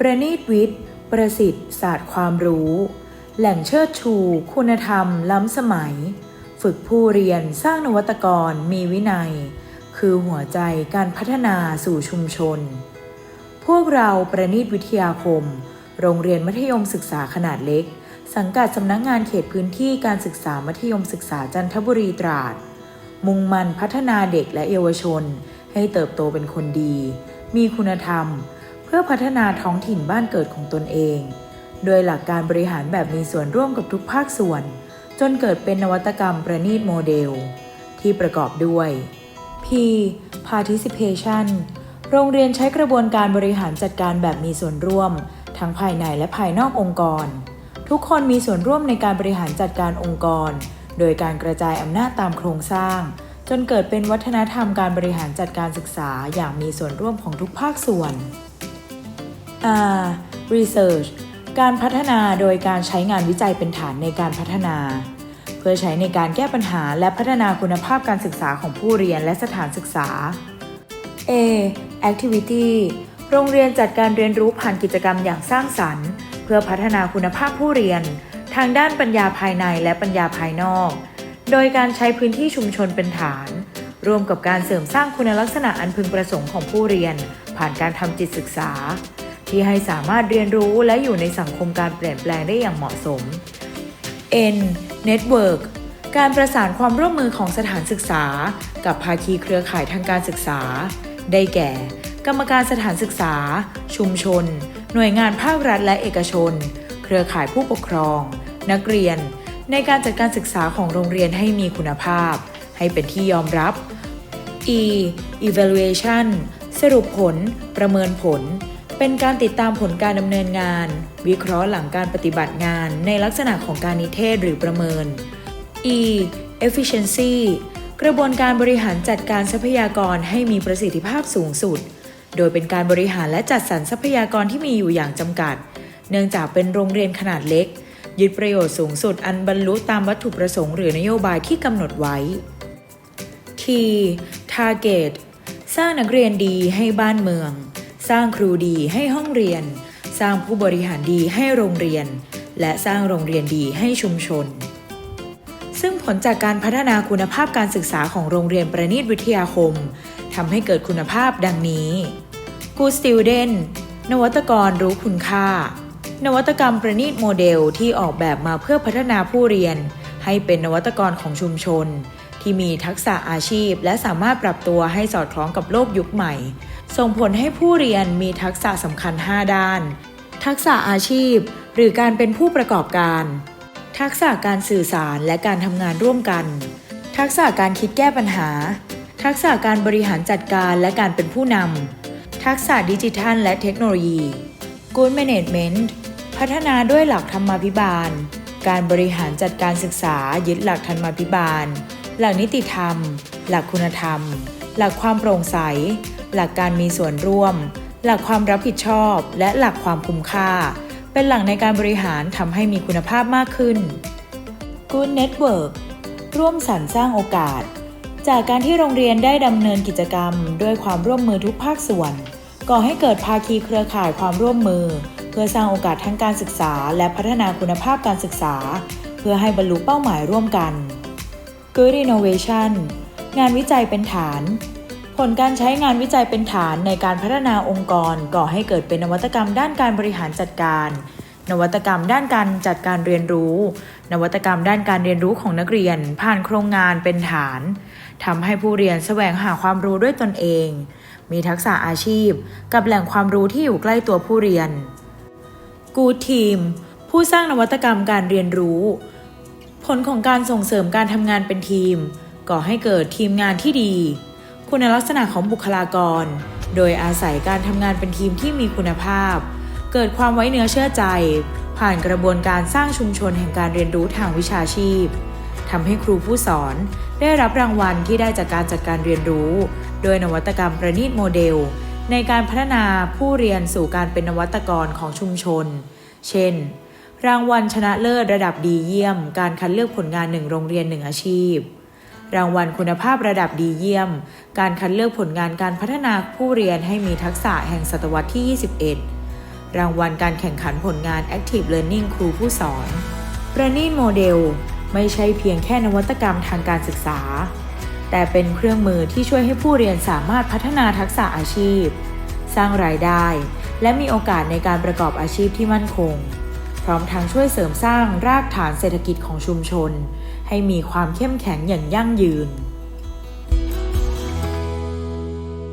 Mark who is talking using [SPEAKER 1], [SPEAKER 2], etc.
[SPEAKER 1] ประณีตวิทย์ ประสิทธิ์ศาสตร์ความรู้ แหล่งเชิดชู คุณธรรม ล้ำสมัย ฝึกผู้เรียนสร้างนวัตกรมีวินัย คือหัวใจการพัฒนาสู่ชุมชน พวกเราประณีตวิทยาคม โรงเรียนมัธยมศึกษาขนาดเล็ก สังกัดสำนักงงานเขตพื้นที่การศึกษามัธยมศึกษาจันทบุรีตราด มุ่งมั่นพัฒนาเด็กและเยาวชน ให้เติบโตเป็นคนดี มีคุณธรรม เพื่อพัฒนาท้องถิ่นบ้านเกิดของตนเอง โดยหลักการบริหารแบบมีส่วนร่วมกับทุกภาคส่วน จนเกิดเป็นนวัตกรรมประณีตโมเดล ที่ประกอบด้วย P participation โรงเรียนใช้กระบวนการบริหารจัดการแบบมีส่วนร่วม ทั้งภายในและภายนอกองค์กร ทุกคนมีส่วนร่วมในการบริหารจัดการองค์กร โดยการกระจายอำนาจตามโครงสร้าง จนเกิดเป็นวัฒนธรรมการบริหารจัดการศึกษาอย่างมีส่วนร่วมของทุกภาคส่วน R Research การพัฒนาโดยการใช้งานวิจัยเป็นฐานในการพัฒนา เพื่อใช้ในการแก้ปัญหาและพัฒนาคุณภาพการศึกษาของผู้เรียนและสถานศึกษา A Activity โรงเรียนจัดการเรียนรู้ผ่านกิจกรรมอย่างสร้างสรรค์ เพื่อพัฒนาคุณภาพผู้เรียน ทางด้านปัญญาภายในและปัญญาภายนอก โดยการใช้พื้นที่ชุมชนเป็นฐานร่วมกับการเสริมสร้างคุณลักษณะอันพึงประสงค์ของผู้เรียน ผ่านการทำจิตศึกษา ที่ให้สามารถเรียนรู้และอยู่ในสังคมการเปลี่ยนแปลงได้อย่างเหมาะสม N Network การประสานความร่วมมือของสถานศึกษา กับภาคีเครือข่ายทางการศึกษา ได้แก่ กรรมการสถานศึกษา ชุมชน หน่วยงานภาครัฐและเอกชน เครือข่ายผู้ปกครอง นักเรียน ในการจัดการศึกษาของโรงเรียนให้มีคุณภาพ ให้เป็นที่ยอมรับ E evaluation สรุปผล ประเมินผล เป็นการติดตามผลการดำเนินงาน วิเคราะห์หลังการปฏิบัติงานในลักษณะของการนิเทศหรือประเมิน E efficiency กระบวนการบริหารจัดการทรัพยากรให้มีประสิทธิภาพสูงสุด โดยเป็นการบริหารและจัดสรรทรัพยากรที่มีอยู่อย่างจำกัด เนื่องจากเป็นโรงเรียนขนาดเล็ก ยึดประโยชน์สูงสุดอันบรรลุตามวัตถุประสงค์หรือนโยบายที่กำหนดไว้ T target สร้างนักเรียนดีให้บ้านเมือง สร้างครูดีให้ห้องเรียน สร้างผู้บริหารดีให้โรงเรียน และสร้างโรงเรียนดีให้ชุมชน ซึ่งผลจากการพัฒนาคุณภาพการศึกษาของโรงเรียนประณีตวิทยาคมทำให้เกิดคุณภาพดังนี้ Good Student นวัตกรรู้คุณค่า นวัตกรรมประณีตโมเดลที่ออกแบบมาเพื่อพัฒนาผู้เรียน ให้เป็นนวัตกรของชุมชน ที่มีทักษะอาชีพ และสามารถปรับตัวให้สอดคล้องกับโลกยุคใหม่ ส่งผลให้ผู้เรียนมีทักษะสำคัญ 5 ด้าน ทักษะอาชีพ หรือการเป็นผู้ประกอบการ ทักษะการสื่อสารและการทำงานร่วมกัน ทักษะการคิดแก้ปัญหา ทักษะการบริหารจัดการและการเป็นผู้นำ ทักษะดิจิทัลและเทคโนโลยี Good Management พัฒนาด้วยหลักธรรมาภิบาล การบริหารจัดการศึกษายึดหลักธรรมาภิบาล หลักนิติธรรม หลักคุณธรรม หลักความโปร่งใส หลักการมีส่วนร่วม หลักความรับผิดชอบ และหลักความคุ้มค่า เป็นหลักในการบริหารทำให้มีคุณภาพมากขึ้น Good Network ร่วมสรรสร้างโอกาส จากการที่โรงเรียนได้ดำเนินกิจกรรม ด้วยความร่วมมือทุกภาคส่วน ก่อให้เกิดภาคีเครือข่ายความร่วมมือ เพื่อสร้างโอกาสทั้งการศึกษา และพัฒนาคุณภาพการศึกษา เพื่อให้บรรลุเป้าหมายร่วมกัน Good Innovation งานวิจัยเป็นฐาน ผลการใช้งานวิจัยเป็นฐานในการพัฒนาองค์กร ก่อให้เกิดเป็นนวัตกรรมด้านการบริหารจัดการ นวัตกรรมด้านการจัดการเรียนรู้ นวัตกรรมด้านการเรียนรู้ของนักเรียน ผ่านโครงงานเป็นฐานทำให้ผู้เรียนแสวงหาความรู้ด้วยตนเอง มีทักษะอาชีพ กับแหล่งความรู้ที่อยู่ใกล้ตัวผู้เรียน Good Team ผู้สร้างนวัตกรรมการเรียนรู้ ผลของการส่งเสริมการทำงานเป็นทีม ก่อให้เกิดทีมงานที่ดี คุณลักษณะของบุคลากร โดยอาศัยการทำงานเป็นทีมที่มีคุณภาพ เกิดความไว้เนื้อเชื่อใจ ผ่านกระบวนการสร้างชุมชนแห่งการเรียนรู้ทางวิชาชีพทำให้ครูผู้สอนได้รับรางวัลที่ได้จากการจัดการเรียนรู้ โดยนวัตกรรมประณีตโมเดล ในการพัฒนาผู้เรียนสู่การเป็นนวัตกรของชุมชน เช่น รางวัลชนะเลิศระดับดีเยี่ยม การคัดเลือกผลงานหนึ่งโรงเรียนหนึ่งอาชีพ รางวัลคุณภาพระดับดีเยี่ยม การคัดเลือกผลงานการพัฒนาผู้เรียนให้มีทักษะแห่งศตวรรษที่ 21 รางวัลการแข่งขันผลงาน Active Learning ครูผู้สอน ประณีตโมเดล ไม่ใช่เพียงแค่นวัตกรรมทางการศึกษา แต่เป็นเครื่องมือที่ช่วยให้ผู้เรียนสามารถพัฒนาทักษะอาชีพ สร้างรายได้ และมีโอกาสในการประกอบอาชีพที่มั่นคง พร้อมทั้งช่วยเสริมสร้างรากฐานเศรษฐกิจของชุมชน ให้มีความเข้มแข็งอย่างยั่งยืน